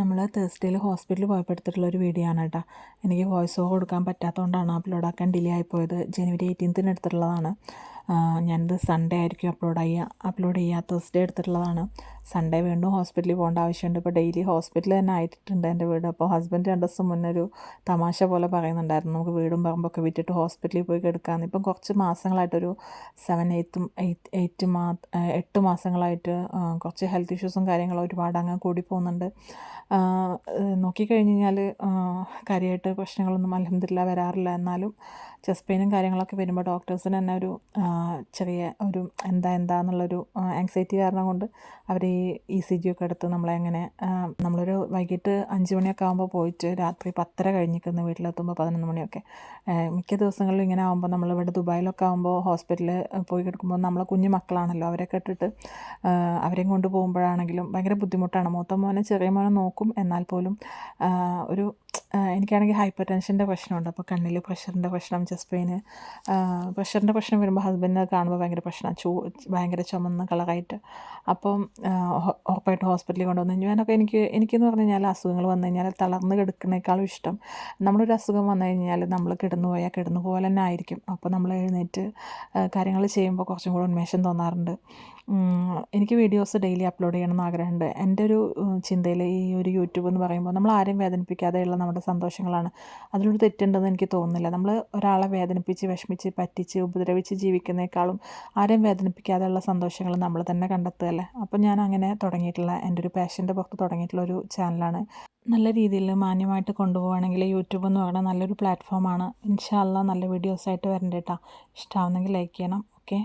നമ്മൾ തേഴ്സ്ഡേയിൽ ഹോസ്പിറ്റലിൽ പോയപ്പോൾ ഒരു വീഡിയോ ആണ് കേട്ടോ എനിക്ക് വോയിസ് ഓവർ കൊടുക്കാൻ പറ്റാത്തതുകൊണ്ടാണ് അപ്ലോഡ് ആക്കാൻ ഡിലേ ആയിപ്പോയത് ജനുവരി എയ്റ്റീൻത്തിന് എടുത്തിട്ടുള്ളതാണ്. ഞാനിത് സൺഡേ ആയിരിക്കും അപ്ലോഡ് ചെയ്യുക അപ്ലോഡ് ചെയ്യുക തേഴ്സ്ഡേ എടുത്തിട്ടുള്ളതാണ്. സൺഡേ വീണ്ടും ഹോസ്പിറ്റലിൽ പോകേണ്ട ആവശ്യമുണ്ട്. ഇപ്പോൾ ഡെയിലി ഹോസ്പിറ്റലിൽ തന്നെ ആയിട്ടുണ്ട് എന്റെ വീട്. അപ്പോൾ ഹസ്ബൻഡ് രണ്ട് ദിവസം മുന്നേ ഒരു തമാശ പോലെ പറയുന്നുണ്ടായിരുന്നു. നമുക്ക് വീടും പറമ്പൊക്കെ വിറ്റിട്ട് ഹോസ്പിറ്റലിൽ പോയി കിടക്കാമെന്ന് ഇപ്പം കുറച്ച് മാസങ്ങളായിട്ടൊരു സെവൻ എയ്ത്തും എയ്റ്റ് എയ്റ്റ് മാ എട്ട് മാസങ്ങളായിട്ട് കുറച്ച് ഹെൽത്ത് ഇഷ്യൂസും കാര്യങ്ങളും ഒരുപാട് അങ്ങ് കൂടി പോകുന്നുണ്ട്. നോക്കിക്കഴിഞ്ഞ് കഴിഞ്ഞാൽ കാര്യമായിട്ട് പ്രശ്നങ്ങളൊന്നും അലഹമില്ല വരാറില്ല. എന്നാലും ചെസ്റ്റ് പെയിനും കാര്യങ്ങളൊക്കെ വരുമ്പോൾ ഡോക്ടേഴ്സിന് തന്നെ ഒരു ചെറിയ ഒരു എന്താ എന്താ എന്നുള്ളൊരു ആങ്സൈറ്റി കാരണം കൊണ്ട് അവർ ഈ ഇ സി ജി ഒക്കെ എടുത്ത് നമ്മളെ അങ്ങനെ നമ്മളൊരു വൈകിട്ട് അഞ്ച് മണിയൊക്കെ ആകുമ്പോൾ പോയിട്ട് രാത്രി പത്തര കഴിഞ്ഞിരിക്കുന്ന വീട്ടിലെത്തുമ്പോൾ പതിനൊന്ന് മണിയൊക്കെ. മിക്ക ദിവസങ്ങളിലും ഇങ്ങനെ ആകുമ്പോൾ നമ്മളിവിടെ ദുബായിലൊക്കെ ആകുമ്പോൾ ഹോസ്പിറ്റലിൽ പോയി കിടക്കുമ്പോൾ നമ്മളെ കുഞ്ഞു മക്കളാണല്ലോ അവരെ കെട്ടിട്ട് അവരെയും കൊണ്ട് പോകുമ്പോഴാണെങ്കിലും ഭയങ്കര ബുദ്ധിമുട്ടാണ്. മൂത്ത മോനെ ചെറിയ മോനെ നോക്കും. എന്നാൽ പോലും ഒരു എനിക്കാണെങ്കിൽ ഹൈപ്പർ ടെൻഷന്റെ പ്രശ്നമുണ്ട്. അപ്പോൾ കണ്ണിൽ പ്രഷറിന്റെ പ്രശ്നം ചെസ്റ്റ് പെയിന് പ്രഷറിന്റെ പ്രശ്നം വരുമ്പോൾ ഹസ്ബൻഡിനെ കാണുമ്പോൾ ഭയങ്കര പ്രശ്നമാണ് ചൂ ഭയങ്കര ചുമന്ന കളറായിട്ട് അപ്പം ഉറപ്പായിട്ട് ഹോസ്പിറ്റലിൽ കൊണ്ടുവന്ന് ഞാനൊക്കെ എനിക്ക് എനിക്കെന്ന് പറഞ്ഞു കഴിഞ്ഞാൽ അസുഖങ്ങൾ വന്നു കഴിഞ്ഞാൽ തളർന്ന് കിടക്കുന്നേക്കാളും ഇഷ്ടം. നമ്മളൊരു അസുഖം വന്നു കഴിഞ്ഞാൽ നമ്മൾ കിടന്നു പോയാൽ കിടന്നു പോലെ തന്നെ ആയിരിക്കും. അപ്പോൾ നമ്മൾ എഴുന്നേറ്റ് കാര്യങ്ങൾ ചെയ്യുമ്പോൾ കുറച്ചും കൂടെ ഉന്മേഷം തോന്നാറുണ്ട്. എനിക്ക് വീഡിയോസ് ഡെയിലി അപ്ലോഡ് ചെയ്യണമെന്ന് ആഗ്രഹമുണ്ട്. എന്റെ ഒരു ചിന്തയിൽ ഈ ഒരു യൂട്യൂബ് എന്ന് പറയുമ്പോൾ നമ്മൾ ആരെയും വേദനിപ്പിക്കാതെയുള്ള നമ്മുടെ സന്തോഷങ്ങളാണ്. അതിലൊരു തെറ്റുണ്ടെന്ന് എനിക്ക് തോന്നുന്നില്ല. നമ്മൾ ഒരാളെ വേദനിപ്പിച്ച് വിഷമിച്ച് പറ്റിച്ച് ഉപദ്രവിച്ച് ജീവിക്കുന്നേക്കാളും ആരെയും വേദനിപ്പിക്കാതെയുള്ള സന്തോഷങ്ങൾ നമ്മൾ തന്നെ കണ്ടെത്തുകയല്ലേ അപ്പോൾ ഞാൻ അങ്ങനെ തുടങ്ങിയിട്ടുള്ള എന്റെ ഒരു പാഷന്റെ പുറത്ത് തുടങ്ങിയിട്ടുള്ള ഒരു ചാനലാണ് നല്ല രീതിയിൽ മാന്യമായിട്ട് കൊണ്ടുപോവുകയാണെങ്കിൽ യൂട്യൂബ് എന്ന് പറയുന്നത് നല്ലൊരു പ്ലാറ്റ്ഫോമാണ് ഇൻഷാല്ല നല്ല വീഡിയോസായിട്ട് വരണ്ടേട്ടാ ഇഷ്ടമാവുന്നെങ്കിൽ ലൈക്ക് ചെയ്യണം. ഓക്കെ